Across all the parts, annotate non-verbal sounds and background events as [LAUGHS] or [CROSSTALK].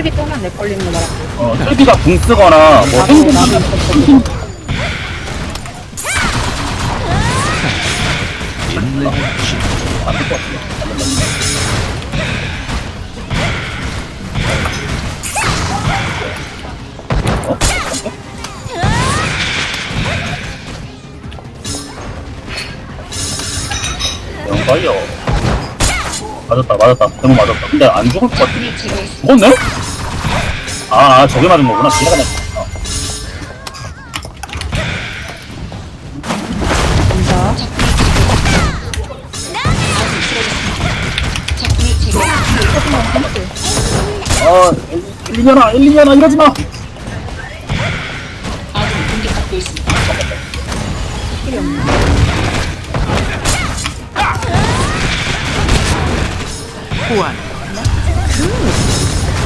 트랩이 또만 내 걸리는 거 말할게. 어, 틀비가 궁 쓰거나 뭐. 어? 영가이요. 맞았다, 맞았다. 대문 맞았다. 근데 안 죽을 것 같아. 죽었네? 아, 아, 저게 맞은 거구나. 기가 나. 아, 1, 2년아, 1, 2년아, 이러지 마! 보안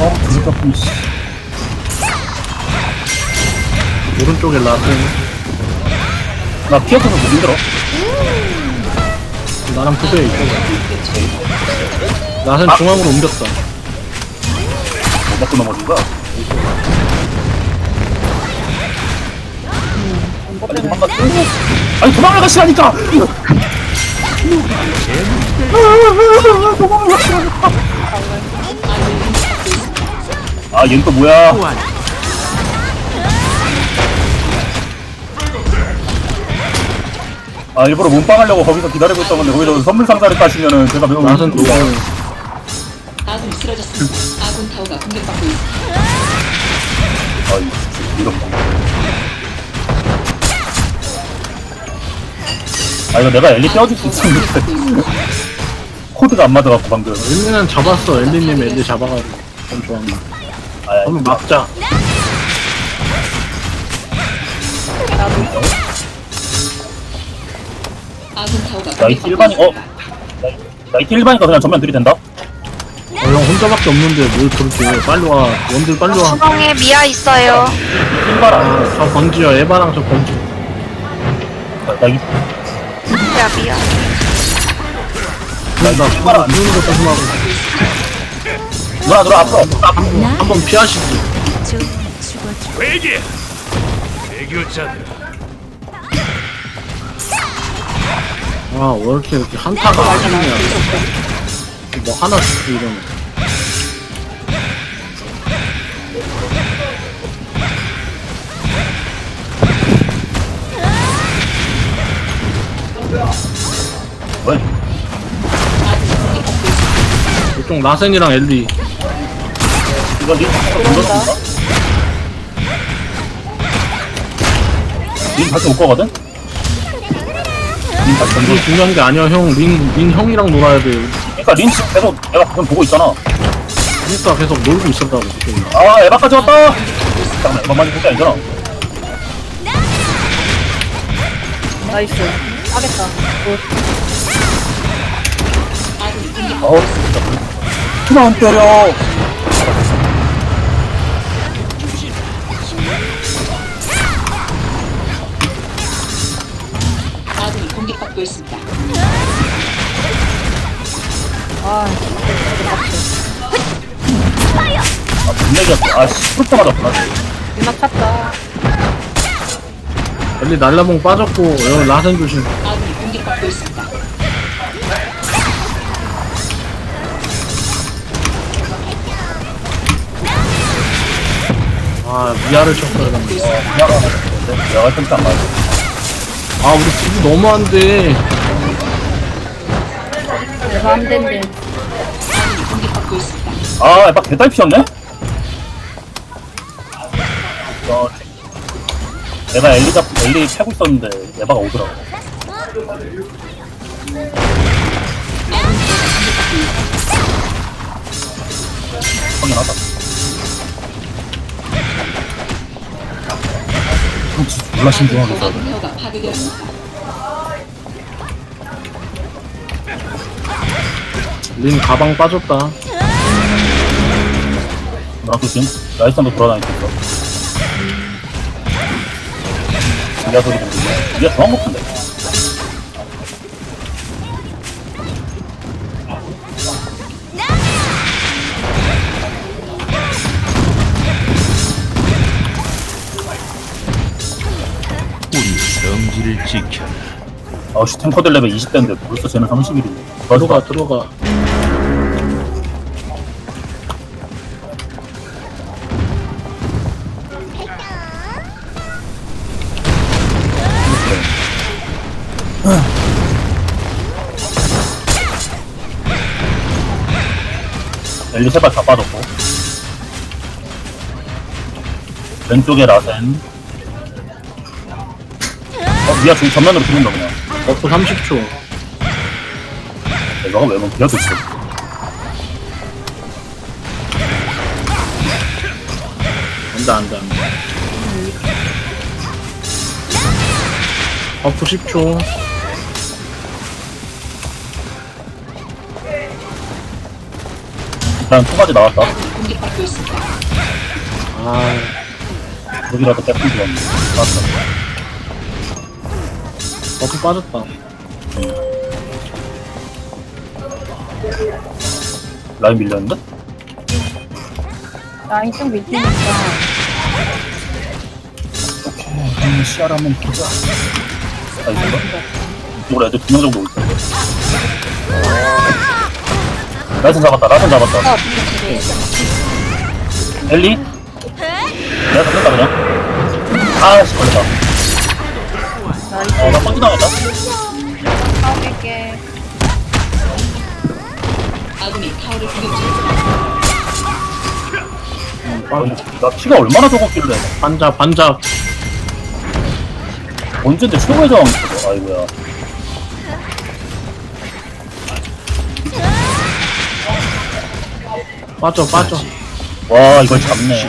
어, 그니까, 씨. 오른쪽에 라센 나 피어서서 못 힘들어. 나랑 부대 있고 라센 중앙으로 옮겼다 못 맞고 넘어진 거야. 도망가. 아니, 도망가 시라니까! 아, 얘는 또 뭐야? 아, 일부러 몸빵하려고 거기서 기다리고 있던 건데, 거기서 선물 상자를 까시면은 제가 매우. 라센 또 아군이 쓰러졌습니다. 아군 타워가 공격받고 있습니다. 아, 이- 이런 거. 아, 이거 내가 엘리 떼어줄 수 있었는데. [LAUGHS] 코드가 안 맞아갖고, 방금. 엘리는 잡았어 엘리님 엘리 잡아가지고 좀 좋아한다 아, 그러면 막자 아군 타워가 나이트 일반이, 어? 나이트 일반이니까 그냥 전면 들이댄다? 어, 형 혼자밖에 없는데 뭘 그렇게 빨리 와 원들 빨리 와 주방에 미아 있어요. 일반 아니야. 아, 저 번지야 에바랑 저 번지 나, 이, 야 미아. 나 신발 안 누는 거 조심하고 누나, 누나, 앞으로, 앞으로. 한번 피하시지 회개 대교자들 아왜 이렇게 이렇게 한타가 아니냐 뭐 하나 죽고 이러네 왜? 이쪽 라센이랑 엘리 이거 니? 닌 다시 올 거거든? 닌 다시 던져. 이게 중요한 게 아니야 형 린 린 형이랑 놀아야 돼 그니까 린 지금 계속 내가 가끔 보고 있잖아. 그러니까 계속 놀고 있었다고 지금 아, 에바까지 왔다! 잠깐만, 에바만 볼게 아니잖아. 나이스. 하겠다. 굿. 어우, 진짜. 그만 때려! 공격받고 있습니다. 아, 아, 분내기였어. 아, 씨, 프로터 맞았구나. 유나 찼다. 엘리 날라봉 빠졌고 여기 라센 조심 아군이 공격받고 있습니다. 아 미아를 쳤어야 되는데 할 텐데 안 맞아. 아 우리 집이 너무 안돼 내가 안 된대. 아, 에바 개딸 피었네? 어, 내가 엘리 잡, 엘리 패고 있었는데, 에바가 오더라고. 확인하다. 몰라 신중하게 써야 돼. 파괴되었습니다. 린 가방 빠졌다 뭐라 조심. 라이선도 돌아다니고 있어. 이야 소리 들리네. 이야 중앙 높은데. 아씨 탱커들 레벨 20대인데 벌써 쟤는 30일이네. 들어가 들어가. 엘리 세발 다 빠졌고. 왼쪽에 라센. 어 미아 지금 전면으로 들린다 그냥 버프 30초. 내가 왜 미아 도있어 안돼 안돼 안돼 버프 10초. 일단 초까지 나왔다. 공격받고 있습니다. 아 여기라도 빼꼼 들었네. 나왔다 버프 빠졌다 라인 밀렸는데? 라인 좀 밑이니까. 음, 시야를 한번 보자 아 이건가? 이쪽으로 애들 두명 정도 있던데 라이선 잡았다 라이선 잡았다 엘리? 내가 잡는다 그냥 아씨 걸렸다 어나 펀치 나갔다. 싸울게. 아군이 타워를 공격 중입니다. 어, 나 피가 얼마나 적었길래. 반잡 반잡 언제인데 최고의 저항 있어 아이고야. 빠져 빠져. 와 이걸 잡네.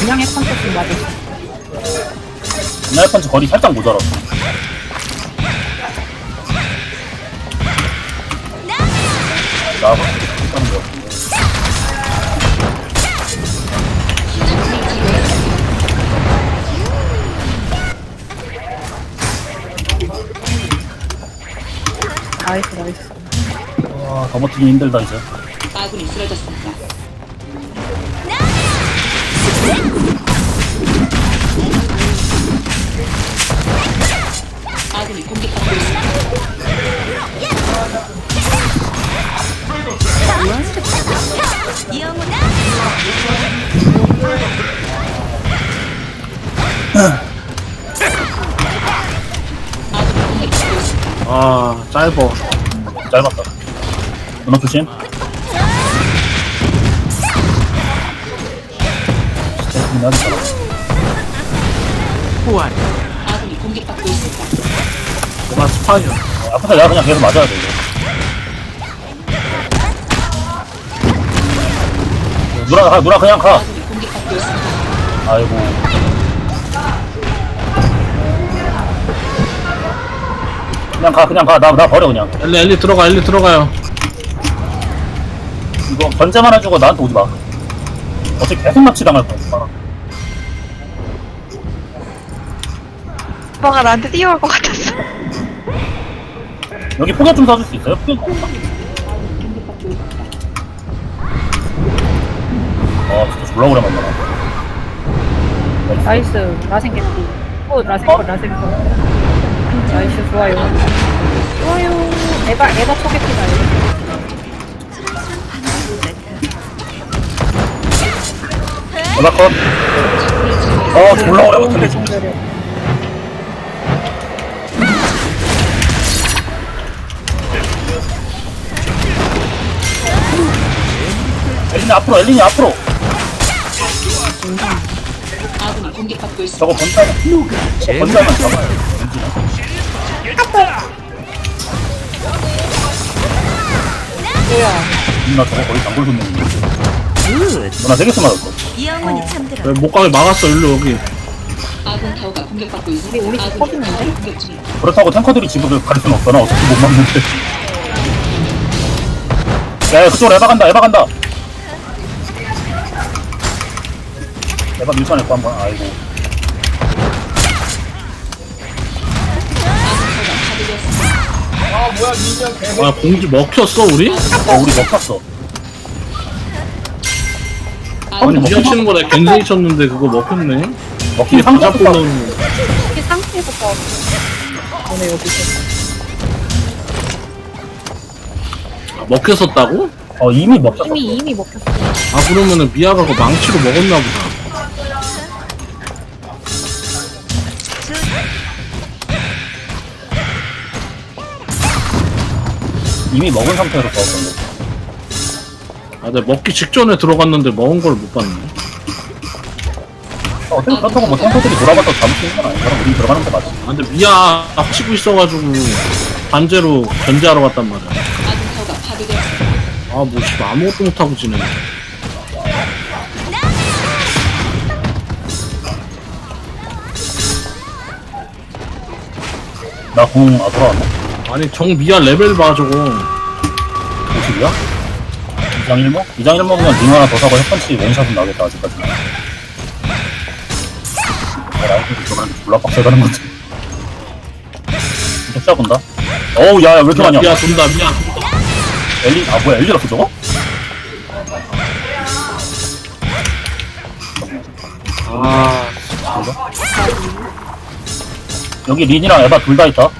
그냥의 컨셉이 맞았어. 그날 펀치 거리 살짝 것 같은데 나이스, 나이스. 와, 더 버티기 힘들다 이제. 아군이 쓰러졌습니다. 아군이 공격받고 있습니다. 아 짧어 짧았다. 누나 조심. 진짜 힘나겠다 아군이 공격받고 있습니다. 내가 스파이어 앞에서 내가 그냥 계속 맞아야 돼 이거. 누나 가, 누나 그냥 가. 아군이 공격받고 있습니다. 아이고. 그냥 가, 그냥 가. 나, 나 버려 그냥. 엘리 엘리 들어가 엘리 들어가요 이거 견제만 해주고 나한테 오지 마. 어차피 계속 납치 당할 거야. 오빠가 나한테 뛰어올 것 같았어. 여기 포격 좀 사줄 수 있어요? 포격 좀. 아, 진짜 졸라 오래 만나나. 나이스. 라센 개피. 어, 라센 거, 라센 거. 나이스, 좋아요. 좋아요. 에바, 에바 이거. 연락 컷. 어, 졸라 오래 만나네. 엘린이 앞으로, 엘린이 앞으로. 아군이 공격받고 있습니다. 저거 번달. 저거 번달만 잡아요. 뭐야. 누나 저거 거의 단골 손님인데. 누나 세개씩 맞았어. 왜 목각을 막았어 일로 여기 아군 타워가 공격받고 있습니다. 우리 집 아군이 퍼지는데? 타워를 공격 중입니다. 그렇다고 탱커들이 집을 갈 수는 없잖아. 어차피 못 막는데. 야, 야, 그쪽으로 에바 간다, 에바 간다. 에바 밀쳐냈고 한 번. 아이고. 아 공지 먹혔어 우리? 어, 우리 먹혔어. 아니, 미아 치는 거나 겐세이 쳤는데 그거 먹혔네 먹기 잡고 상자고 넣는 이 상태에서 싸웠어. 오늘 여기서. 아, 먹혔었다고? 어 이미 먹혔어 이미, 이미 먹혔어. 아 그러면은 미아가 그 망치로 먹었나 보다 이미 먹은 상태로 싸웠던 거. 아 내가 먹기 직전에 들어갔는데 먹은 걸 못 봤네. 어, 어떻게 그렇다고 뭐수 있는 건 아니잖아 우리 들어가는 게 맞지? 아 근데 미아 치고 있어가지고 반제로 견제하러 갔단 말이야. 아군 타워가 파괴되었습니다. 아뭐 씨발 아무것도 못하고 지내 나공 아, 돌아왔네 아니 정 미아 레벨 봐 저거. 50이야? 2장 1모? 2장 1모면 링 하나 더 사고 햇펀치 원샷은 나겠다 아직까지. 아, 라이프도 들어가는데 졸라 빡세 가는 것 같아. 좀 시작본다. 어우 야야 왜 이렇게 많냐 미아 돈다 미아 엘리 아 뭐야 엘리 라어 저거? 아. 여기 린이랑 에바 둘 다 있다. 어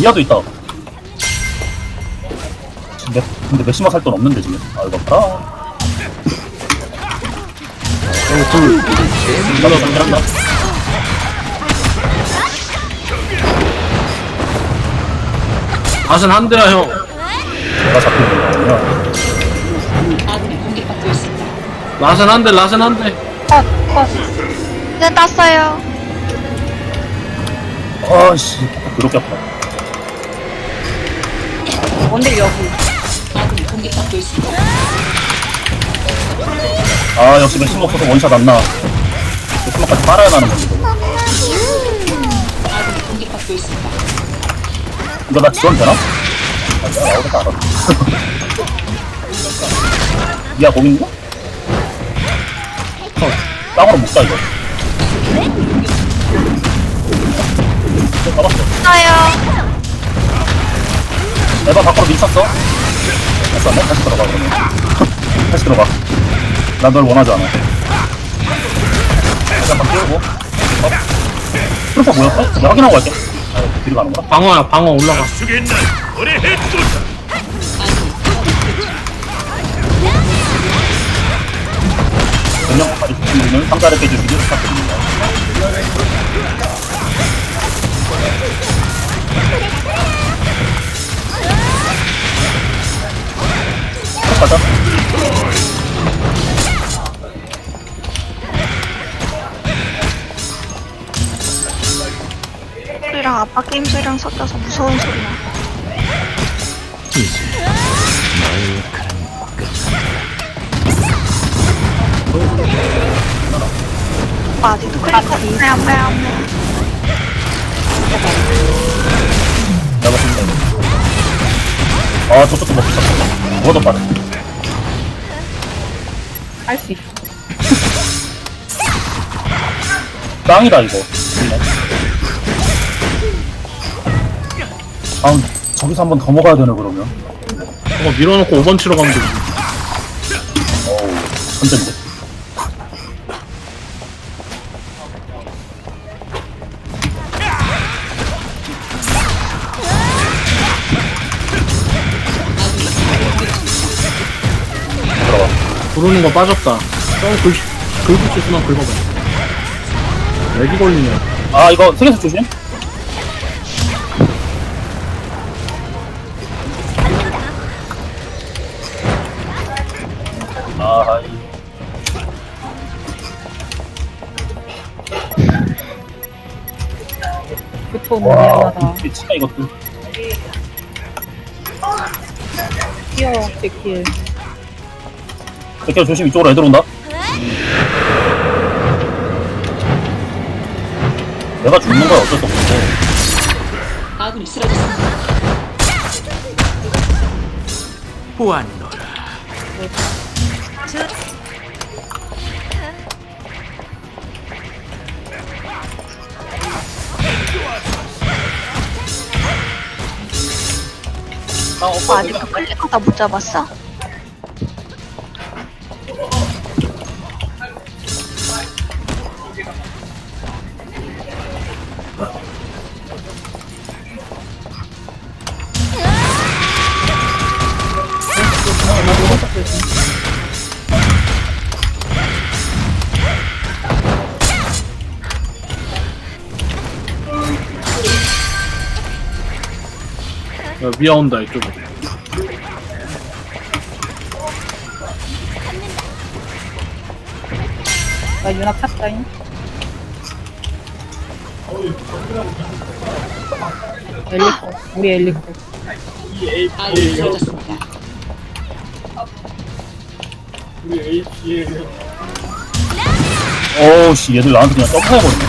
미아도 있다 근데, 근데 메시마 살 돈 없는데 지금 아 이거 봐라 여기 둘 나도 상대한다 앗은 한 대야 형 내가 잡히는 아군이 공격받고 있습니다. 라센 한 대, 라센 한 대. 컷, 컷. 이제 땄어요. 아씨 그렇게 아파 원딜 여기. 아군이 공격받고 있습니다. 아 역시 메시마 없어서 원샷 안나 메시마까지 빨아야 나는 건데 저거 아군이 공격받고 있습니다. 이거 나 지원 되나? 아 내가 나오겠다 알아 [LAUGHS] 있는 거? 어, 땅으로 묶자 이거 어, 잡았어 있어요. 에바 밖으로 미쳤어 됐어 안 돼? 다시 들어가 그러면 다시 들어가 난 널 원하지 않아 잠깐 끼우고 어? 트루퍼 뭐였어? 내가 확인하고 갈게 아 뒤로 가는구나 방어야, 방어 올라가. 전력까지 주시면 상자를 빼주시기 부탁드립니다 가자 소리랑 아빠 게임 소리랑 섞여서 무서운 소리야. 오빠 아직도 클릭 없네, 안 돼, 안 돼. 내가 봤을 아 저쪽도 먹고 싶었어 뭐가 더 빠르 할 수 있어. 짱이다 이거 아 저기서 한 번 더 먹어야 되네 그러면 저거 밀어놓고 5번 치러 가면 되지. 어우 천재인데 부르는 거 빠졌다. 저 글, 긁을 수 있으면 긁어봐. 렉이 걸리네. 아 이거 세계수 조심 아 이- 미안하다. 미치다 이것도 뛰어, 제킬. 백현 조심 이쪽으로 애들 온다 내가 죽는 거야 어쩔 수 없어 아군이 쓰러졌습니다. 보안노라. 오빠 아직도 클릭하다 못 잡았어? 미아 온다 이쪽으로 나 윤학 탔다잉. 엘리코. 우리 엘리코. 아군이 쓰러졌습니다. 어우씨 얘들 나한테 그냥 점프해버리네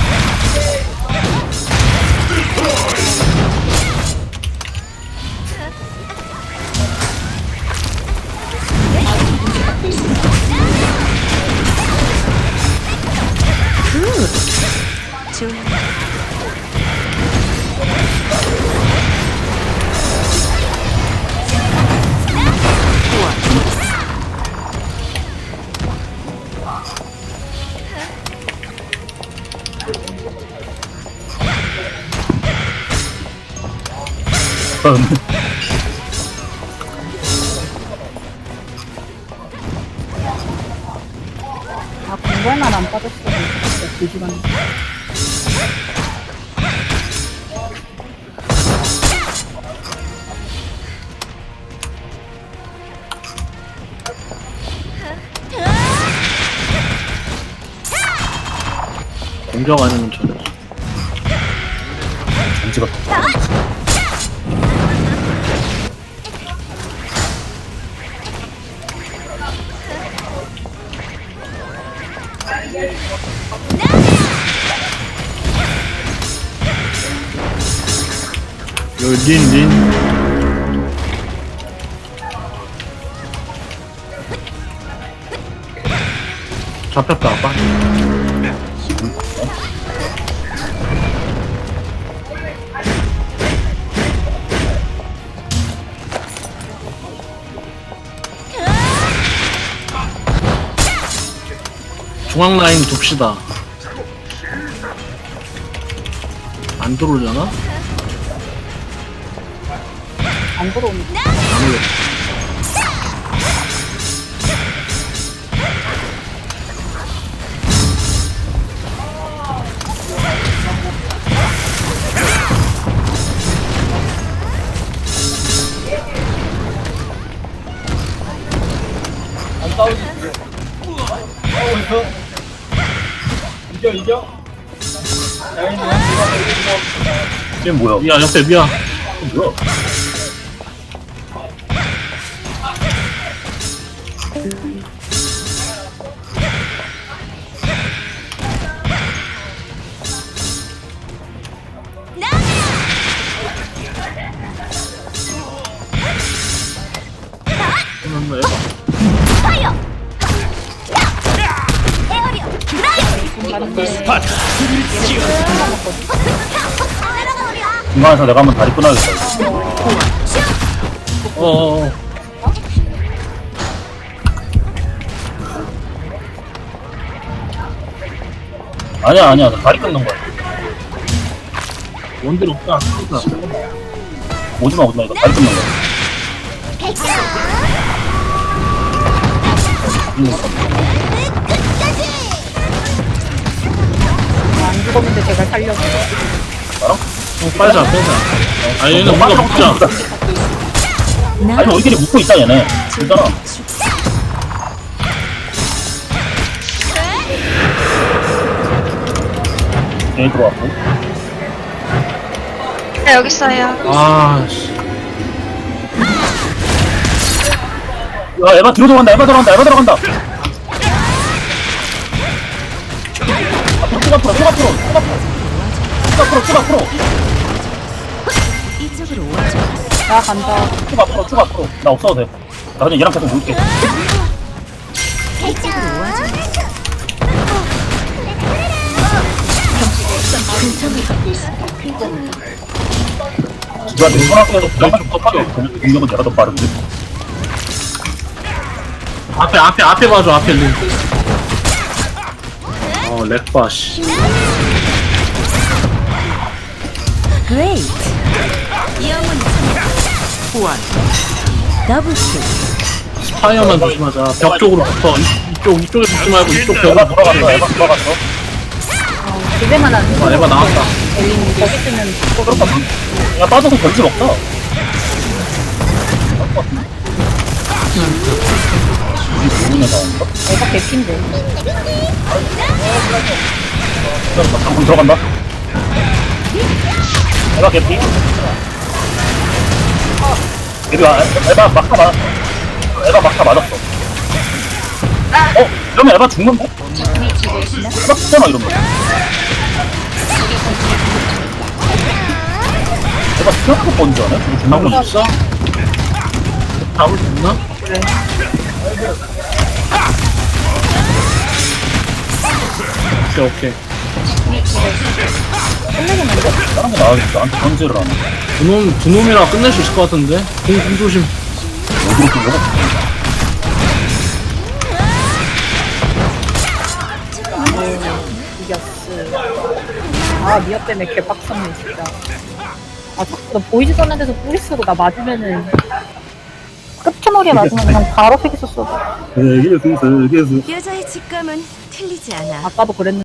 아, 공부에만 안 빠졌어도 진짜 뒤집었네. 공격 아니면 저래 정지가 린린 잡혔다 아빠. 중앙 라인 둡시다. 안 들어오잖아? 안 들어오는 거. 안 올려 이게 뭐야? 미 아 그러면 해봐 중간에서 내가 한번 다리 끊어야겠다. 어어어 아니야 아니야. 나 다리 끊는 거야. 원딜 없다. 없다. 오지마 오지마. 이거 다리 끊는 거야. 안 죽었는데 제가. 나랑? 어, 빼자 빼자. 아 얘는 우리가 먹자. 아니 우리끼리 묶고 있다 얘네. 진짜 나얘 들어왔고. 네, 여기 있어요. 아 씨. 야 에바 뒤로 들어간다 에바 들어간다 에바 들어간다. 앞으로 쭉 앞으로 쭉 앞으로 쭉 앞으로. 쭉 앞으로 쭉 앞으로. 나 간다. 쭉 앞으로 쭉 앞으로. 나 없어도 돼 나 그냥 얘랑 계속 놀게 있습니다. 누가 내 손앞에서 부담 좀 kop하게 공격은 내가 더 빠른데 앞에 앞에 앞에 봐줘 앞에 린어 렉바 씨 후원 스파 타이어만 조심하자. 벽 쪽으로 붙어. 이- 이쪽 이쪽에 붙지 말고 이쪽 벽으로 돌아갔어 에바 돌아갔어 기대만 하는 아, 에바 나왔다. 그렇다 야 빠져서 견지 먹자? 애가 개핀데 방금 들어간다 에바 개피 에바 에바 막타 맞았어 에바 막타 맞았어 어? 이러면 에바 죽는데? 에바 죽잖아 이러면 번지 않아? 이거 죽는 잡을 수 있어? 잡을 수 있나? 그래 오케이 오케이. 끝내긴 안돼 다른 거 나와야겠다 나한테 번지를 하네 두 놈 두 놈이라 끝낼 수 있을 것 같은데. 공, 공 조심. 여기로 좀 먹어 이겼어 아 미아 때문에 개빡쳤네 진짜. 아 자꾸 나 보이지도 않는 데서 뿌리 쓰고 나 맞으면은 끝머리에 맞으면 그냥 바로 패기 썼어 세계수 여자의 직감은 틀리지 않아. 아까도 그랬는데